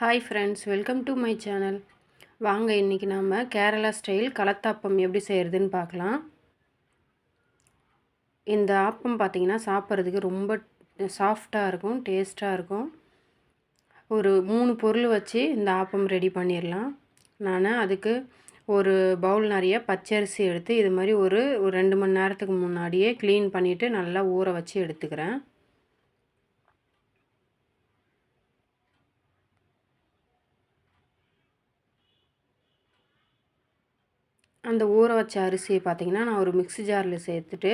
Hi friends welcome to my channel வாங்க இன்றைக்கி நாம் கேரளா ஸ்டைல் கலத்தாப்பம் எப்படி செய்கிறதுன்னு பார்க்கலாம். இந்த ஆப்பம் பார்த்திங்கன்னா சாப்பிட்றதுக்கு ரொம்ப சாஃப்டாக இருக்கும் டேஸ்ட்டாக இருக்கும். ஒரு மூணு பொருள் வச்சு இந்த ஆப்பம் ரெடி பண்ணிடலாம். நான் அதுக்கு ஒரு பவுல் நிறைய பச்சரிசி எடுத்து இது மாதிரி ஒரு ஒரு ரெண்டு மணி நேரத்துக்கு முன்னாடியே க்ளீன் பண்ணிவிட்டு நல்லா ஊற வச்சு எடுத்துக்கிறேன். அந்த ஊற வச்ச அரிசியை பார்த்திங்கன்னா நான் ஒரு மிக்ஸி ஜாரில் சேர்த்துட்டு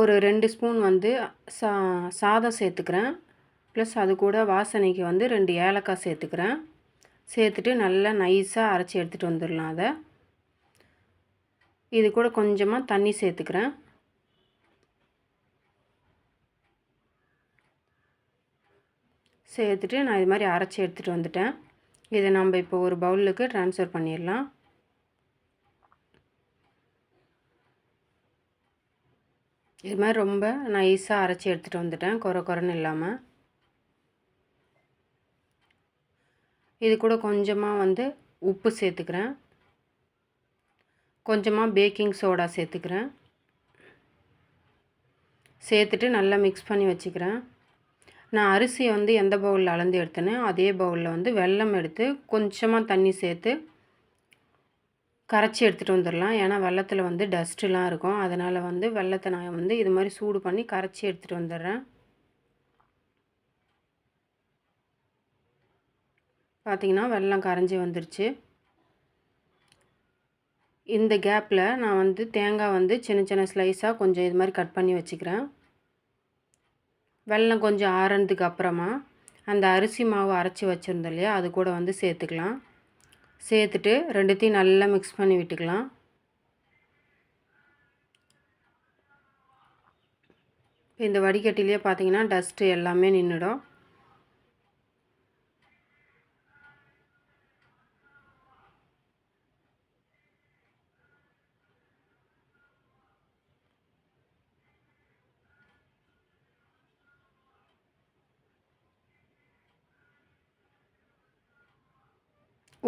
ஒரு ரெண்டு ஸ்பூன் வந்து சா சாதம் சேர்த்துக்கிறேன். ப்ளஸ் அது கூட வாசனைக்கு வந்து ரெண்டு ஏலக்காய் சேர்த்துக்கிறேன். சேர்த்துட்டு நல்லா நைஸாக அரைச்சி எடுத்துகிட்டு வந்துடலாம் அதை. இது கூட கொஞ்சமாக தண்ணி சேர்த்துக்கிறேன். சேர்த்துட்டு நான் இது மாதிரி அரைச்சி எடுத்துகிட்டு வந்துட்டேன். இதை நம்ம இப்போ ஒரு பவுலுக்கு ட்ரான்ஸ்ஃபர் பண்ணிடலாம். இது மாதிரி ரொம்ப நைஸாக அரைச்சி எடுத்துகிட்டு வந்துட்டேன். குறை குறைன்னு இல்லாமல் இது கூட கொஞ்சமாக வந்து உப்பு சேர்த்துக்கிறேன். கொஞ்சமாக பேக்கிங் சோடா சேர்த்துக்கிறேன். சேர்த்துட்டு நல்லா மிக்ஸ் பண்ணி வச்சுக்கிறேன். நான் அரிசியை வந்து எந்த பவுலில் அளந்து எடுத்தேனோ அதே பவுலில் வந்து வெல்லம் எடுத்து கொஞ்சமாக தண்ணி சேர்த்து கரைச்சி எடுத்துகிட்டு வந்துடலாம் ஏன்னா வெள்ளத்தில் வந்து டஸ்ட்டுலாம் இருக்கும். அதனால் வந்து வெள்ளத்தை நான் வந்து இது மாதிரி சூடு பண்ணி கரைச்சி எடுத்துகிட்டு வந்துடுறேன் பார்த்திங்கன்னா வெள்ளம் கரைஞ்சி வந்துருச்சு. இந்த கேப்பில் நான் வந்து தேங்காய் வந்து சின்ன சின்ன ஸ்லைஸாக கொஞ்சம் இது மாதிரி கட் பண்ணி வச்சுக்கிறேன். வெள்ளம் கொஞ்சம் ஆறுனதுக்கு அப்புறமா அந்த அரிசி மாவு அரைச்சி வச்சுருந்தோம் இல்லையா அது கூட வந்து சேர்த்துக்கலாம். சேர்த்துட்டு ரெண்டுத்தையும் நல்லா மிக்ஸ் பண்ணி விட்டுக்கலாம். இப்போ இந்த வடிகட்டிலே பார்த்தீங்கன்னா டஸ்ட்டு எல்லாமே நின்றுடும்.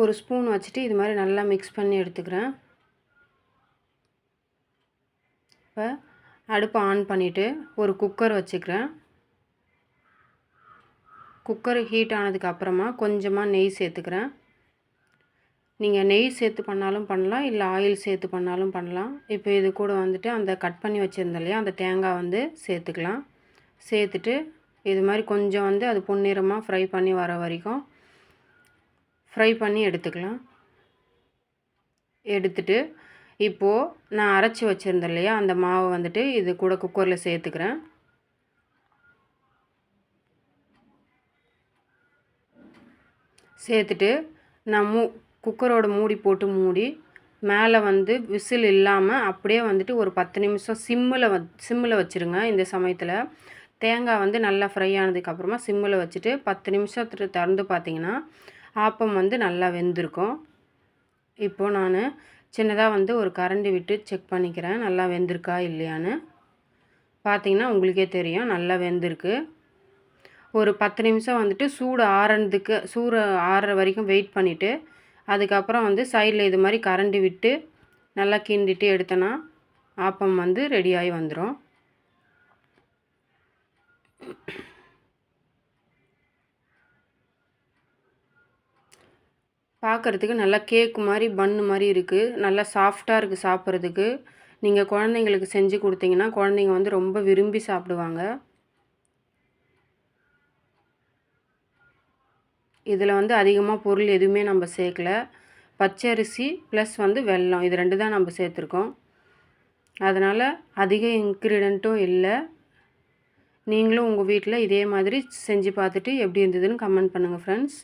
ஒரு ஸ்பூன் வச்சுட்டு இது மாதிரி நல்லா மிக்ஸ் பண்ணி எடுத்துக்கிறேன். இப்போ அடுப்பை ஆன் பண்ணிவிட்டு ஒரு குக்கர் வச்சுக்கிறேன். குக்கர் ஹீட் ஆனதுக்கு அப்புறமா கொஞ்சமாக நெய் சேர்த்துக்கிறேன். நீங்கள் நெய் சேர்த்து பண்ணாலும் பண்ணலாம் இல்லை ஆயில் சேர்த்து பண்ணாலும் பண்ணலாம். இப்போ இது கூட வந்துட்டு அந்த கட் பண்ணி வச்சுருந்தோம் இல்லையா அந்த தேங்காய் வந்து சேர்த்துக்கலாம். சேர்த்துட்டு இது மாதிரி கொஞ்சம் வந்து அது பொன்னிறமாக ஃப்ரை பண்ணி வர வரைக்கும் ஃப்ரை பண்ணி எடுத்துக்கலாம். எடுத்துட்டு இப்போது நான் அரைச்சி வச்சுருந்தேன் இல்லையா? அந்த மாவை வந்துட்டு இது கூட குக்கரில் சேர்த்துக்கிறேன். சேர்த்துட்டு நான் மூ குக்கரோட மூடி போட்டு மூடி மேலே வந்து விசில் இல்லாமல் அப்படியே வந்துட்டு ஒரு பத்து நிமிஷம் சிம்மில் வ சிம்மில் வச்சுருங்க இந்த சமயத்தில். தேங்காய் வந்து நல்லா ஃப்ரை ஆனதுக்கப்புறமா சிம்மில் வச்சுட்டு பத்து நிமிஷத்துக்கு திறந்து பார்த்தீங்கன்னா ஆப்பம் வந்து நல்லா வெந்திருக்கும். இப்போது நான் சின்னதாக வந்து ஒரு கரண்டி விட்டு செக் பண்ணிக்கிறேன். நல்லா வெந்திருக்கா இல்லையான்னு. பார்த்தீங்கன்னா உங்களுக்கே தெரியும் நல்லா வெந்திருக்கு. ஒரு பத்து நிமிஷம் வந்துட்டு சூடு ஆறதுக்கு சூடு ஆறுற வரைக்கும் வெயிட் பண்ணிவிட்டு அதுக்கப்புறம் வந்து சைடில் இது மாதிரி கரண்டி விட்டு நல்லா கிண்டிட்டு எடுத்தோன்னா ஆப்பம் வந்து ரெடியாகி வந்துடும் பார்க்குறதுக்கு நல்லா கேக்கு மாதிரி பன்னு மாதிரி இருக்குது நல்லா சாஃப்டாக இருக்குது சாப்பிட்றதுக்கு நீங்கள் குழந்தைங்களுக்கு செஞ்சு கொடுத்தீங்கன்னா குழந்தைங்க வந்து ரொம்ப விரும்பி சாப்பிடுவாங்க. இதில் வந்து அதிகமாக பொருள் எதுவுமே நம்ம சேர்க்கல. பச்சரிசி ப்ளஸ் வந்து வெல்லம் இது ரெண்டு தான் நம்ம சேர்த்துருக்கோம். அதனால் அதிக இன்க்ரீடியண்ட்டும் இல்லை. நீங்களும் உங்கள் வீட்டில் இதே மாதிரி செஞ்சு பார்த்துட்டு எப்படி இருந்ததுன்னு கமெண்ட் பண்ணுங்கள் ஃப்ரெண்ட்ஸ்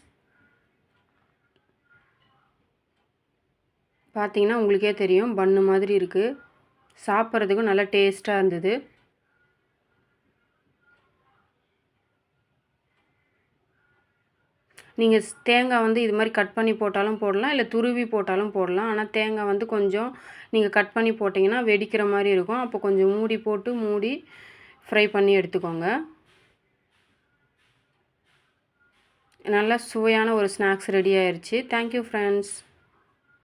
பார்த்தீங்கன்னா உங்களுக்கே தெரியும். பன்னு மாதிரி இருக்குது சாப்பிட்றதுக்கும் நல்லா டேஸ்ட்டாக இருந்தது. நீங்கள் தேங்காய் வந்து இது மாதிரி கட் பண்ணி போட்டாலும் போடலாம். இல்லை துருவி போட்டாலும் போடலாம். ஆனால் தேங்காய் வந்து கொஞ்சம் நீங்கள் கட் பண்ணி போட்டிங்கன்னா வெடிக்கிற மாதிரி இருக்கும். அப்போ கொஞ்சம் மூடி போட்டு மூடி ஃப்ரை பண்ணி எடுத்துக்கோங்க. நல்லா சுவையான ஒரு ஸ்நாக்ஸ் ரெடி ஆயிடுச்சு தேங்க்யூ ஃப்ரெண்ட்ஸ்